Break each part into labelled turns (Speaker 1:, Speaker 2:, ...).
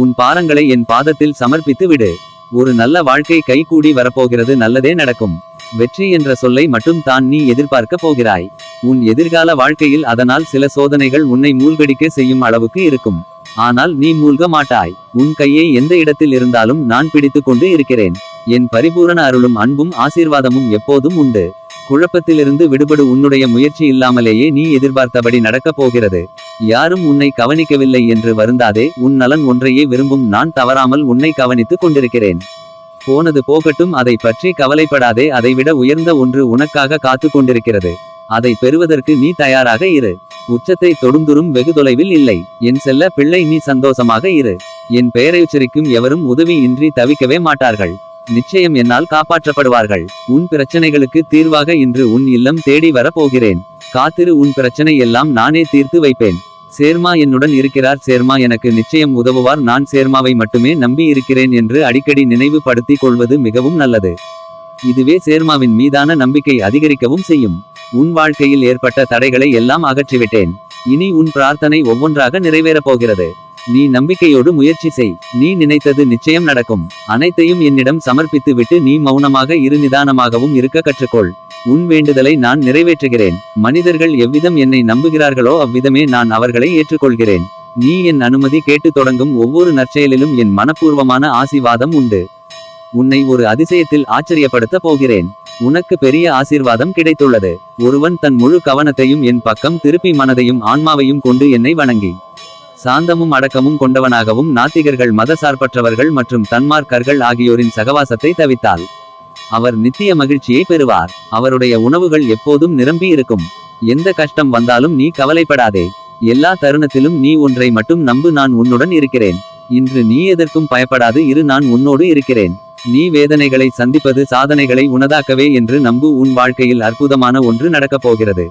Speaker 1: உன் பாரங்களை என் பாதத்தில் சமர்ப்பித்து விடு. ஒரு நல்ல வாழ்க்கை கைகூடி வரப்போகிறது நல்லதே நடக்கும். வெற்றி என்ற சொல்லை மட்டும் தான் நீ எதிர்பார்க்க போகிறாய். உன் எதிர்கால வாழ்க்கையில் அதனால் சில சோதனைகள் உன்னை மூழ்கடிக்க செய்யும் அளவுக்கு இருக்கும். ஆனால் நீ மூழ்க மாட்டாய். உன் கையை எந்த இடத்தில் இருந்தாலும் நான் பிடித்து கொண்டு இருக்கிறேன். என் பரிபூரண அருளும் அன்பும் ஆசீர்வாதமும் எப்போதும் உண்டு. குழப்பத்திலிருந்து விடுபடு. உன்னுடைய முயற்சி இல்லாமலேயே நீ எதிர்பார்த்தபடி நடக்கப் போகிறது. யாரும் உன்னை கவனிக்கவில்லை என்று வருந்தாதே. உன் நலன் ஒன்றையே விரும்பும் நான் தவறாமல் உன்னை கவனித்துக் கொண்டிருக்கிறேன். போனது போகட்டும். அதை பற்றி கவலைப்படாதே. அதைவிட உயர்ந்த ஒன்று உனக்காக காத்து கொண்டிருக்கிறது. அதை பெறுவதற்கு நீ தயாராக இரு. உச்சத்தை தொடுந்துரும் வெகு தொலைவில் இல்லை. என் செல்ல பிள்ளை நீ சந்தோஷமாக இரு. என் பெயரை உச்சரிக்கும் எவரும் உதவி இன்றி தவிக்கவே மாட்டார்கள். நிச்சயம் என்னால் காப்பாற்றப்படுவார்கள். உன் பிரச்சனைகளுக்கு தீர்வாக இன்று உன் இல்லம் தேடி வரப் போகிறேன் காத்திரு உன் பிரச்சனை எல்லாம் நானே தீர்த்து வைப்பேன். சேர்மா என்னுடன் இருக்கிறார். சேர்மா எனக்கு நிச்சயம் உதவுவார். நான் சேர்மாவை மட்டுமே நம்பி இருக்கிறேன் என்று அடிக்கடி நினைவுபடுத்திக் கொள்வது மிகவும் நல்லது. இதுவே சேர்மாவின் மீதான நம்பிக்கை அதிகரிக்கவும் செய்யும். உன் வாழ்க்கையில் ஏற்பட்ட தடைகளை எல்லாம் அகற்றிவிட்டேன். இனி உன் பிரார்த்தனை ஒவ்வொன்றாக நிறைவேறப் போகிறது. நீ நம்பிக்கையோடு முயற்சி செய். நீ நினைத்தது நிச்சயம் நடக்கும். அனைத்தையும் என்னிடம் சமர்ப்பித்து விட்டு நீ மௌனமாக இரு நிதானமாகவும் இருக்க கற்றுக்கொள். உன் வேண்டுதலை நான் நிறைவேற்றுகிறேன். மனிதர்கள் எவ்விதம் என்னை நம்புகிறார்களோ அவ்விதமே நான் அவர்களை ஏற்றுக்கொள்கிறேன். நீ என் அனுமதி கேட்டு தொடங்கும் ஒவ்வொரு நற்செயலிலும் என் மனப்பூர்வமான ஆசிர்வாதம் உண்டு. உன்னை ஒரு அதிசயத்தில் ஆச்சரியப்படுத்த போகிறேன். உனக்கு பெரிய ஆசீர்வாதம் கிடைத்துள்ளது. ஒருவன் தன் முழு கவனத்தையும் என் பக்கம் திருப்பி மனதையும் ஆன்மாவையும் கொண்டு என்னை வணங்கி. சாந்தமும் அடக்கமும் கொண்டவனாகவும் நாத்திகர்கள் மதசார்பற்றவர்கள் மற்றும் தன்மார்க்கர்கள் ஆகியோரின் சகவாசத்தை தவித்தால் அவர் நித்திய மகிழ்ச்சியை பெறுவார். அவருடைய உணவுகள் எப்போதும் நிரம்பி இருக்கும். எந்த கஷ்டம் வந்தாலும் நீ கவலைப்படாதே. எல்லா தருணத்திலும் நீ ஒன்றை மட்டும் நம்பு நான் உன்னுடன் இருக்கிறேன். இன்று நீ எதற்கும் பயப்படாது இரு நான் உன்னோடு இருக்கிறேன். நீ வேதனைகளை சந்திப்பது சாதனைகளை உனதாக்கவே என்று நம்பு உன் வாழ்க்கையில் அற்புதமான ஒன்று நடக்கப் போகிறது.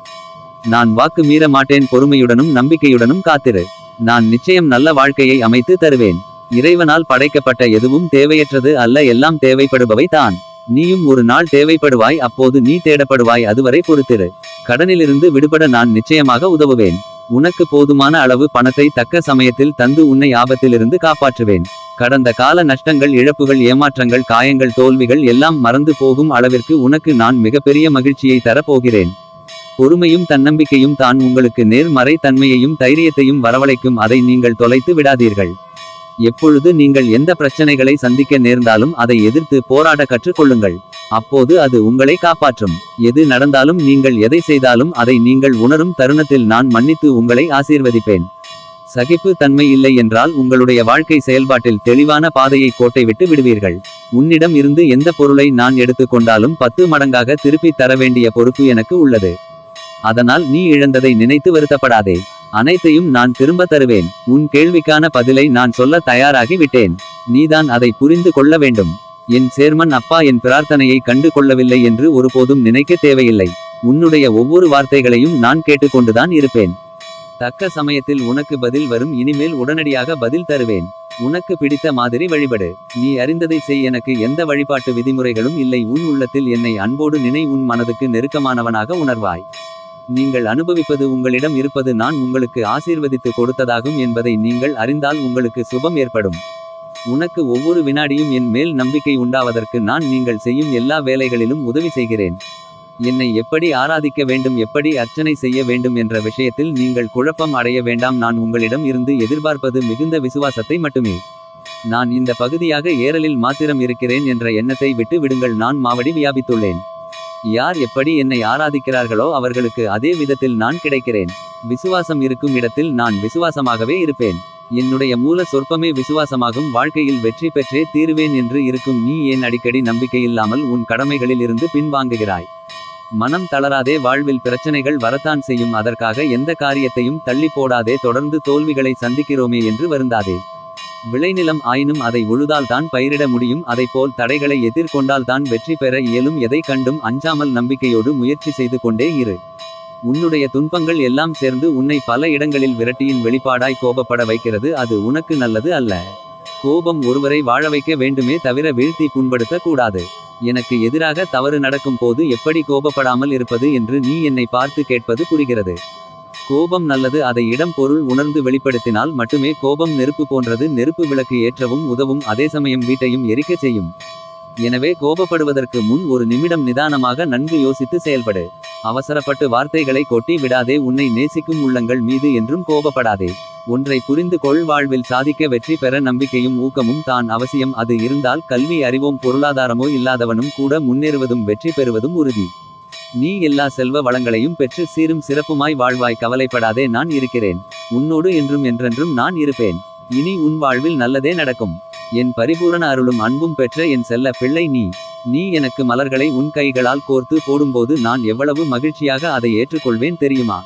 Speaker 1: நான் வாக்கு மீற மாட்டேன் பொறுமையுடனும் நம்பிக்கையுடனும் காத்திரு. நான் நிச்சயம் நல்ல வாழ்க்கையை அமைத்து தருவேன். இறைவனால் படைக்கப்பட்ட எதுவும் தேவையற்றது அல்ல எல்லாம் தேவைப்படுபவை தான். நீயும் ஒரு நாள் தேவைப்படுவாய் அப்போது நீ தேடப்படுவாய் அதுவரை பொறுத்திரு. கடனிலிருந்து விடுபட நான் நிச்சயமாக உதவுவேன். உனக்கு போதுமான அளவு பணத்தை தக்க சமயத்தில் தந்து உன்னை ஆபத்திலிருந்து காப்பாற்றுவேன். கடந்த கால நஷ்டங்கள் இழப்புகள் ஏமாற்றங்கள் காயங்கள் தோல்விகள் எல்லாம் மறந்து போகும் அளவிற்கு உனக்கு நான் மிகப்பெரிய மகிழ்ச்சியை தரப்போகிறேன். பொறுமையும் தன்னம்பிக்கையும் தான் உங்களுக்கு நேர்மறை தன்மையையும் தைரியத்தையும் வரவழைக்கும். அதை நீங்கள் தொலைத்து விடாதீர்கள். எப்பொழுது நீங்கள் எந்த பிரச்சனைகளை சந்திக்க நேர்ந்தாலும் அதை எதிர்த்து போராட கற்றுக்கொள்ளுங்கள். அப்போது அது உங்களை காப்பாற்றும். எது நடந்தாலும் நீங்கள் எதை செய்தாலும் அதை நீங்கள் உணரும் தருணத்தில் நான் மன்னித்து உங்களை ஆசீர்வதிப்பேன். சகிப்பு தன்மை இல்லை என்றால் உங்களுடைய வாழ்க்கை செயல்பாட்டில் தெளிவான பாதையை கோட்டை விட்டு விடுவீர்கள். உன்னிடம் இருந்து எந்த பொருளை நான் எடுத்துக்கொண்டாலும் பத்து மடங்காக திருப்பித் தர வேண்டிய பொறுப்பு எனக்கு உள்ளது. அதனால் நீ இழந்ததை நினைத்து வருத்தப்படாதே. அனைத்தையும் நான் திரும்ப தருவேன். உன் கேள்விக்கான பதிலை நான் சொல்ல தயாராகி விட்டேன். நீதான் அதை புரிந்து கொள்ள வேண்டும். என் சேர்மன் அப்பா என் பிரார்த்தனையை கண்டு கொள்ளவில்லை என்று ஒருபோதும் நினைக்க தேவையில்லை. உன்னுடைய ஒவ்வொரு வார்த்தைகளையும் நான் கேட்டுக்கொண்டுதான் இருப்பேன். தக்க சமயத்தில் உனக்கு பதில் வரும். இனிமேல் உடனடியாக பதில் தருவேன். உனக்கு பிடித்த மாதிரி வழிபடு. நீ அறிந்ததை செய். எனக்கு எந்த வழிபாட்டு விதிமுறைகளும் இல்லை. உன் உள்ளத்தில் என்னை அன்போடு நினை. உன் மனதுக்கு நெருக்கமானவனாக உணர்வாய். நீங்கள் அனுபவிப்பது உங்களிடம் இருப்பது நான் உங்களுக்கு ஆசீர்வதித்து கொடுத்ததாகும் என்பதை நீங்கள் அறிந்தால் உங்களுக்கு சுபம் ஏற்படும். உனக்கு ஒவ்வொரு வினாடியும் என் மேல் நம்பிக்கை உண்டாவதற்கு நான் நீங்கள் செய்யும் எல்லா வேலைகளிலும் உதவி செய்கிறேன். என்னை எப்படி ஆராதிக்க வேண்டும் எப்படி அர்ச்சனை செய்ய வேண்டும் என்ற விஷயத்தில் நீங்கள் குழப்பம் அடைய வேண்டாம் நான் உங்களிடம் இருந்து எதிர்பார்ப்பது மிகுந்த விசுவாசத்தை மட்டுமே. நான் இந்த பகுதியாக ஏரலில் மாத்திரம் இருக்கிறேன் என்ற எண்ணத்தை விட்டு விடுங்கள் நான் மாவடி வியாபித்துள்ளேன். யார் எப்படி என்னை ஆராதிக்கிறார்களோ அவர்களுக்கு அதே விதத்தில் நான் கிடைக்கிறேன். விசுவாசம் இருக்கும் இடத்தில் நான் விசுவாசமாகவே இருப்பேன். என்னுடைய மூல சொற்பமே விசுவாசமாகும். வாழ்க்கையில் வெற்றி பெற்றே தீருவேன் என்று இருக்கும் நீ ஏன் அடிக்கடி நம்பிக்கையில்லாமல் உன் கடமைகளில் இருந்து பின்வாங்குகிறாய்? மனம் தளராதே வாழ்வில் பிரச்சனைகள் வரத்தான் செய்யும். அதற்காக எந்த காரியத்தையும் தள்ளி போடாதே தொடர்ந்து தோல்விகளை சந்திக்கிறோமே என்று வருந்தாதே. விளைநிலம் ஆயினும் அதை உழுதால் தான் பயிரிட முடியும். அதைப்போல் தடைகளை எதிர்கொண்டால் தான் வெற்றி பெற இயலும். எதை கண்டும் அஞ்சாமல் நம்பிக்கையோடு முயற்சி செய்து கொண்டே இரு. உன்னுடைய துன்பங்கள் எல்லாம் சேர்ந்து உன்னை பல இடங்களில் விரட்டியின் வெளிப்பாடாய் கோபப்பட வைக்கிறது. அது உனக்கு நல்லது அல்ல. கோபம் ஒருவரை வாழ வைக்க வேண்டுமே தவிர வீழ்த்தி புண்படுத்த கூடாது. எனக்கு எதிராக தவறு நடக்கும் போது எப்படி கோபப்படாமல் இருப்பது என்று நீ என்னை பார்த்து கேட்பது புரிகிறது. கோபம் நல்லது அதை இடம் பொருள் உணர்ந்து வெளிப்படுத்தினால் மட்டுமே கோபம் நெருப்பு போன்றது நெருப்பு விளக்கு ஏற்றவும் உதவும் அதே சமயம் வீட்டையும் எரிக்கச் செய்யும். எனவே கோபப்படுவதற்கு முன் ஒரு நிமிடம் நிதானமாக நன்கு யோசித்து செயல்படு. அவசரப்பட்டு வார்த்தைகளை கொட்டி விடாதே உன்னை நேசிக்கும் உள்ளங்கள் மீது என்றும் கோபப்படாதே. ஒன்றை புரிந்து கொள் வாழ்வில் சாதிக்க வெற்றி பெற நம்பிக்கையும் ஊக்கமும் தான் அவசியம் அது இருந்தால் கல்வி அறிவோம் பொருளாதாரமோ இல்லாதவனும் கூட முன்னேறுவதும் வெற்றி பெறுவதும் உறுதி. நீ எல்லா செல்வ வளங்களையும் பெற்று சீரும் சிறப்புமாய் வாழ்வாய் கவலைப்படாதே நான் இருக்கிறேன். உன்னோடு என்றும் என்றென்றும் நான் இருப்பேன். இனி உன் வாழ்வில் நல்லதே நடக்கும். என் பரிபூரண அருளும் அன்பும் பெற்ற என் செல்ல பிள்ளை நீ. நீ எனக்கு மலர்களை உன் கைகளால் கோர்த்து போடும்போது நான் எவ்வளவு மகிழ்ச்சியாக அதை ஏற்றுக்கொள்வேன் தெரியுமா?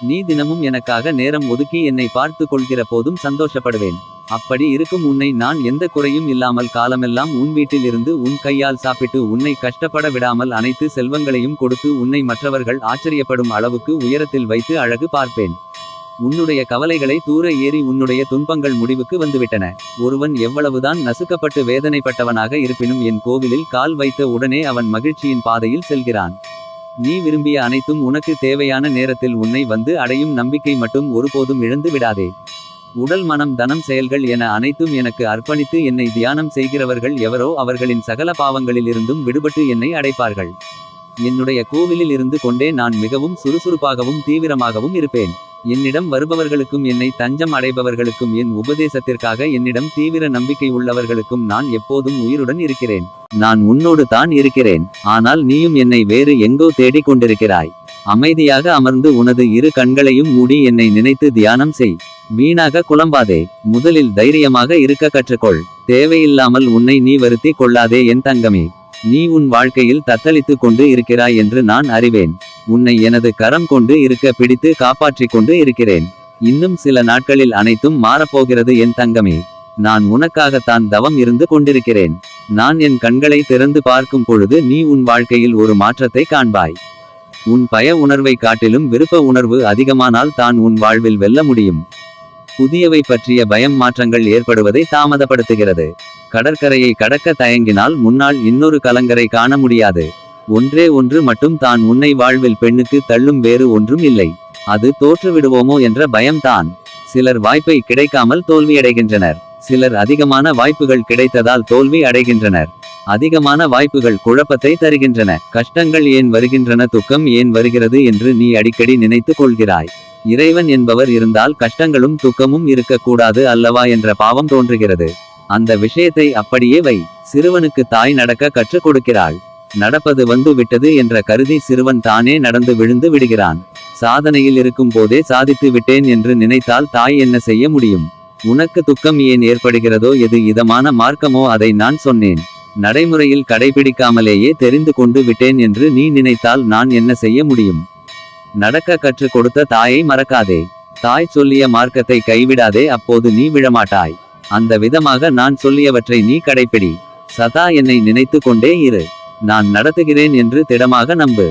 Speaker 1: நீ தினமும் எனக்காக நேரம் ஒதுக்கி என்னை பார்த்து கொள்கிற போதும் சந்தோஷப்படுவேன். அப்படி இருக்கும் உன்னை நான் எந்த குறையும் இல்லாமல் காலமெல்லாம் உன் வீட்டில் இருந்து உன் கையால் சாப்பிட்டு உன்னை கஷ்டப்பட விடாமல் அனைத்து செல்வங்களையும் கொடுத்து உன்னை மற்றவர்கள் ஆச்சரியப்படும் அளவுக்கு உயரத்தில் வைத்து அழகு பார்ப்பேன். உன்னுடைய கவலைகளை தூர ஏறி உன்னுடைய துன்பங்கள் முடிவுக்கு வந்துவிட்டன. ஒருவன் எவ்வளவுதான் நசுக்கப்பட்டு வேதனைப்பட்டவனாக இருப்பினும் என் கோவிலில் கால் வைத்த உடனே அவன் மகிழ்ச்சியின் பாதையில் செல்கிறான். நீ விரும்பிய அனைத்தும் உனக்கு தேவையான நேரத்தில் உன்னை வந்து அடையும் நம்பிக்கை மட்டும் ஒருபோதும் இழந்து விடாதே. உடல் மனம் தனம் செயல்கள் என அனைத்தும் எனக்கு அர்ப்பணித்து என்னை தியானம் செய்கிறவர்கள் எவரோ அவர்களின் சகல பாவங்களிலிருந்தும் விடுபட்டு என்னை அடைப்பார்கள். என்னுடைய கோவிலில் இருந்து கொண்டே நான் மிகவும் சுறுசுறுப்பாகவும் தீவிரமாகவும் இருப்பேன். என்னிடம் வருபவர்களுக்கும் என்னை தஞ்சம் அடைபவர்களுக்கும் என் உபதேசத்திற்காக என்னிடம் தீவிர நம்பிக்கை உள்ளவர்களுக்கும் நான் எப்போதும் உயிருடன் இருக்கிறேன். நான் உன்னோடு தான் இருக்கிறேன். ஆனால் நீயும் என்னை வேறு எங்கோ தேடிக் கொண்டிருக்கிறாய் அமைதியாக அமர்ந்து உனது இரு கண்களையும் மூடி என்னை நினைத்து தியானம் செய். வீணாக குழம்பாதே. முதலில் தைரியமாக இருக்க கற்றுக்கொள். தேவையில்லாமல் உன்னை நீ வருத்தி கொள்ளாதே என் தங்கமே. நீ உன் வாழ்க்கையில் தத்தளித்துக் கொண்டு இருக்கிறாய் என்று நான் அறிவேன். உன்னை எனது கரம் கொண்டு இருக்க பிடித்து காப்பாற்றிக் கொண்டு இருக்கிறேன். இன்னும் சில நாட்களில் அனைத்தும் மாறப்போகிறது என் தங்கமே. நான் உனக்காகத்தான் தவம் இருந்து கொண்டிருக்கிறேன். நான் என் கண்களை திறந்து பார்க்கும் பொழுது நீ உன் வாழ்க்கையில் ஒரு மாற்றத்தை காண்பாய். உன் பய உணர்வை காட்டிலும் விருப்ப உணர்வு அதிகமானால் தான் உன் வாழ்வில் வெல்ல முடியும். புதியவை பற்றிய பயம் மாற்றங்கள் ஏற்படுவதை தாமதப்படுத்துகிறது. கடற்கரையை கடக்க தயங்கினால் முன்னால் இன்னொரு கலங்கரை காண முடியாது. ஒன்றே ஒன்று மட்டும் தான் உன்னை வாழ்வில் பெண்ணுக்கு தள்ளும் வேறு ஒன்றும் இல்லை. அது தோற்றுவிடுவோமோ என்ற பயம்தான் சிலர் வாய்ப்பை கிடைக்காமல் தோல்வியடைகின்றனர். சிலர் அதிகமான வாய்ப்புகள் கிடைத்ததால் தோல்வி அடைகின்றனர். அதிகமான வாய்ப்புகள் குழப்பத்தை தருகின்றன. கஷ்டங்கள் ஏன் வருகின்றன? துக்கம் ஏன் வருகிறது என்று நீ அடிக்கடி நினைத்துக் கொள்கிறாய். இறைவன் என்பவர் இருந்தால் கஷ்டங்களும் துக்கமும் இருக்கக்கூடாது அல்லவா என்ற பாவம் தோன்றுகிறது. அந்த விஷயத்தை அப்படியே வை. சிறுவனுக்கு தாய் நடக்க கற்றுக் கொடுக்கிறாள். நடப்பது வந்து விட்டது என்ற கருதி சிறுவன் தானே நடந்து விழுந்து விடுகிறான். சாதனையில் இருக்கும் போதே சாதித்து விட்டேன் என்று நினைத்தால் தாய் என்ன செய்ய முடியும்? உனக்கு துக்கம் ஏன் ஏற்படுகிறதோ எது இதமான மார்க்கமோ அதை நான் சொன்னேன். நடைமுறையில் கடைபிடிக்காமலேயே தெரிந்து கொண்டு விட்டேன் என்று நீ நினைத்தால் நான் என்ன செய்ய முடியும்? நடக்க கற்றுக் கொடுத்த தாயை மறக்காதே. தாய் சொல்லிய மார்க்கத்தை கைவிடாதே அப்போது நீ விழமாட்டாய். அந்த விதமாக நான் சொல்லியவற்றை நீ கடைப்பிடி. சதா என்னை நினைத்து கொண்டே இரு. நான் நடத்துகிறேன் என்று திடமாக நம்பு.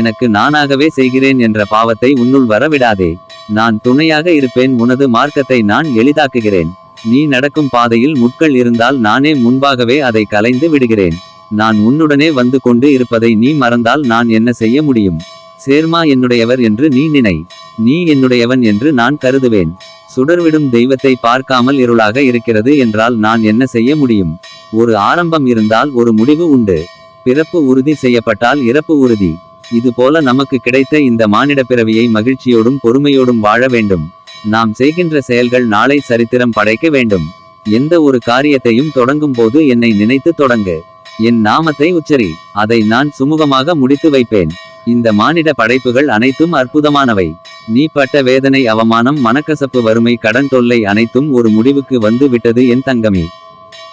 Speaker 1: எனக்கு நானாகவே செய்கிறேன் என்ற பாவத்தை உன்னுள் வர விடாதே நான் துணையாக இருப்பேன் உனது மார்க்கத்தை நான் எளிதாக்குகிறேன். நீ நடக்கும் பாதையில் முட்கள் இருந்தால் நானே முன்பாகவே அதை கலைந்து விடுகிறேன். நான் உன்னுடனே வந்து கொண்டு இருப்பதை நீ மறந்தால் நான் என்ன செய்ய முடியும்? சேர்மா என்னுடையவர் என்று நீ நினை. நீ என்னுடையவன் என்று நான் கருதுவேன். சுடர்விடும் தெய்வத்தை பார்க்காமல் இருளாக இருக்கிறது என்றால் நான் என்ன செய்ய முடியும்? ஒரு ஆரம்பம் இருந்தால் ஒரு முடிவு உண்டு. பிறப்பு உறுதி செய்யப்பட்டால் இறப்பு உறுதி. இதுபோல நமக்கு கிடைத்த இந்த மானிட பிறவியை மகிழ்ச்சியோடும் பொறுமையோடும் வாழ வேண்டும். நாம் செய்கின்ற செயல்கள் நாளை சரித்திரம் படைக்க வேண்டும். எந்த ஒரு காரியத்தையும் தொடங்கும் போது என்னை நினைத்து தொடங்கு. என் நாமத்தை உச்சரி. அதை நான் சுமூகமாக முடித்து வைப்பேன். இந்த மானிட படைப்புகள் அனைத்தும் அற்புதமானவை. நீ பட்ட வேதனை அவமானம் மனக்கசப்பு வறுமை கடன் தொல்லை அனைத்தும் ஒரு முடிவுக்கு வந்து விட்டது என் தங்கமே.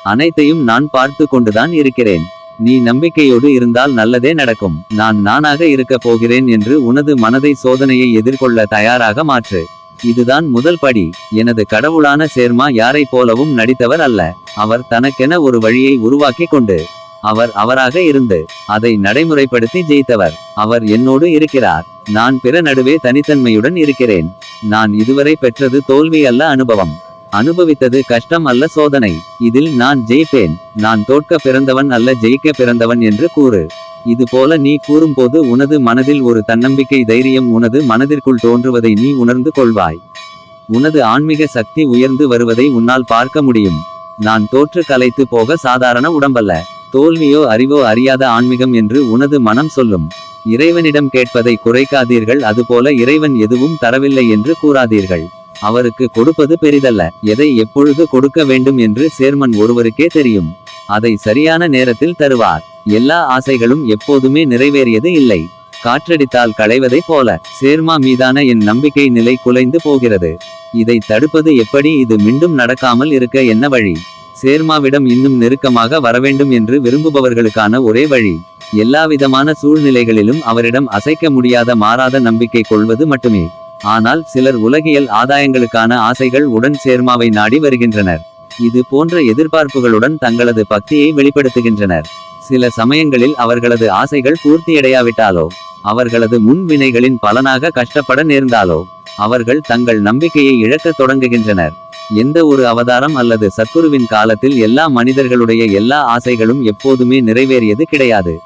Speaker 1: அனைத்தையும் நான் பார்த்து கொண்டுதான் இருக்கிறேன். நீ நம்பிக்கையோடு இருந்தால் நல்லதே நடக்கும். நான் நானாக இருக்கப் போகிறேன் என்று உனது மனதை சோதனையை எதிர்கொள்ள தயாராக மாற்று. இதுதான் முதல் படி. எனது கடவுளான சேர்மா யாரைப் போலவும் நடித்தவர் அல்ல. அவர் தனக்கென ஒரு வழியை உருவாக்கி கொண்டு அவர் அவராக இருந்து அதை நடைமுறைப்படுத்தி ஜெயித்தவர். அவர் என்னோடு இருக்கிறார். நான் பிற நடுவே தனித்தன்மையுடன் இருக்கிறேன். நான் இதுவரை பெற்றது தோல்வி அல்ல அனுபவம். அனுபவித்தது கஷ்டம் அல்ல சோதனை. இதில் நான் ஜெயிப்பேன். நான் தோற்க பிறந்தவன் அல்ல ஜெயிக்க பிறந்தவன் என்று கூறு. இது போல நீ கூறும்போது உனது மனதில் ஒரு தன்னம்பிக்கை தைரியம் உனது மனதிற்குள் தோன்றுவதை நீ உணர்ந்து கொள்வாய். உனது ஆன்மீக சக்தி உயர்ந்து வருவதை உன்னால் பார்க்க முடியும். நான் தோற்று கலைத்து போக சாதாரண உடம்பல்ல. தோல்வியோ அறிவோ அறியாத ஆன்மீகம் என்று உனது மனம் சொல்லும். இறைவனிடம் கேட்பதை குறைக்காதீர்கள். அதுபோல இறைவன் எதுவும் தரவில்லை என்று கூறாதீர்கள். அவருக்கு கொடுப்பது பெரிதல்ல. எதை எப்பொழுது கொடுக்க வேண்டும் என்று சேர்மன் ஒருவருக்கே தெரியும். அதை சரியான நேரத்தில் தருவார். எல்லா ஆசைகளும் எப்போதுமே நிறைவேறியது இல்லை. காற்றடித்தால் களைவதை போல சேர்மா மீதான என் நம்பிக்கை நிலை குலைந்து போகிறது. இதை தடுப்பது எப்படி? இது மீண்டும் நடக்காமல் இருக்க என்ன வழி? சேர்மாவிடம் இன்னும் நெருக்கமாக வரவேண்டும் என்று விரும்புபவர்களுக்கான ஒரே வழி எல்லாவிதமான சூழ்நிலைகளிலும் அவரிடம் அசைக்க முடியாத மாறாத நம்பிக்கை கொள்வது மட்டுமே. ஆனால் சிலர் உலகியல் ஆதாயங்களுக்கான ஆசைகள் உடன் சேர்மாவை நாடி வருகின்றனர். இது போன்ற எதிர்பார்ப்புகளுடன் தங்களது பக்தியை வெளிப்படுத்துகின்றனர். சில சமயங்களில் அவர்களது ஆசைகள் பூர்த்தியடையாவிட்டாலோ அவர்களது முன் வினைகளின் பலனாக கஷ்டப்பட நேர்ந்தாலோ அவர்கள் தங்கள் நம்பிக்கையை இழக்கத் தொடங்குகின்றனர். எந்த ஒரு அவதாரம் அல்லது சத்குருவின் காலத்தில் எல்லா மனிதர்களுடைய எல்லா ஆசைகளும் எப்போதுமே நிறைவேறியது கிடையாது.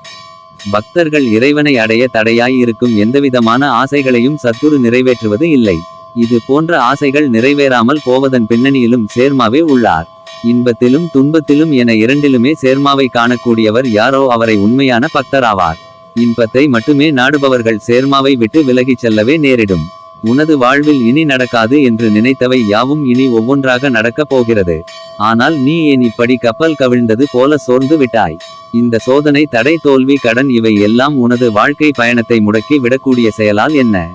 Speaker 1: பக்தர்கள் இறைவனை அடைய தடையாய் இருக்கும் எந்தவிதமான ஆசைகளையும் சத்குரு நிறைவேற்றுவது இல்லை. இது போன்ற ஆசைகள் நிறைவேறாமல் போவதன் பின்னணியிலும் சேர்மாவே உள்ளார். இன்பத்திலும் துன்பத்திலும் என இரண்டிலுமே சேர்மாவை காணக்கூடியவர் யாரோ அவரை உண்மையான பக்தராவார். இன்பத்தை மட்டுமே நாடுபவர்கள் சேர்மாவை விட்டு விலகிச் செல்லவே நேரிடும். உனது வாழ்வில் இனி நடக்காது என்று நினைத்தவை யாவும் இனி ஒவ்வொன்றாக நடக்கப் போகிறது. ஆனால் நீ ஏன் இப்படி கப்பல் கவிழ்ந்தது போல சோர்ந்து விட்டாய். இந்த சோதனை தடை தோல்வி கடன் இவை எல்லாம் உனது வாழ்க்கை பயணத்தை முடக்கி விடக்கூடிய செயலால் என்ன?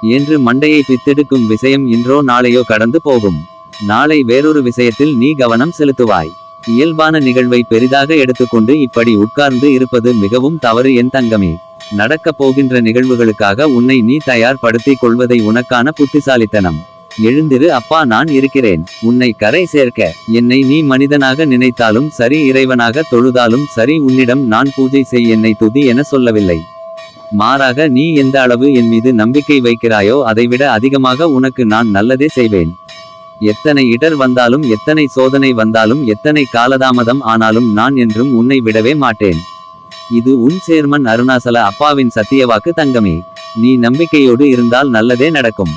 Speaker 1: என்று மண்டையை பித்தெடுக்கும் விஷயம் இன்றோ நாளையோ கடந்து போகும். நாளை வேறொரு விஷயத்தில் நீ கவனம் செலுத்துவாய். இயல்பான நிகழ்வை பெரிதாக எடுத்துக்கொண்டு இப்படி உட்கார்ந்து இருப்பது மிகவும் தவறு என் தங்கமே. நடக்கப் போகின்ற நிகழ்வுகளுக்காக உன்னை நீ தயார்படுத்திக் கொள்வதை உனக்கான புத்திசாலித்தனம். எழுந்திரு அப்பா நான் இருக்கிறேன். உன்னை கரை சேர்க்க என்னை நீ மனிதனாக நினைத்தாலும் சரி இறைவனாக தொழுதாலும் சரி உன்னிடம் நான் பூஜை செய் என்னை துதி என சொல்லவில்லை. மாறாக நீ எந்த அளவு என் மீது நம்பிக்கை வைக்கிறாயோ அதைவிட அதிகமாக உனக்கு நான் நல்லதே செய்வேன். எத்தனை இடர் வந்தாலும் எத்தனை சோதனை வந்தாலும் எத்தனை காலதாமதம் ஆனாலும் நான் என்றும் உன்னை விடவே மாட்டேன். இது உன் சேர்மன் அருணாசல அப்பாவின் சத்தியவாக்கு தங்கமே. நீ நம்பிக்கையோடு இருந்தால் நல்லதே நடக்கும்.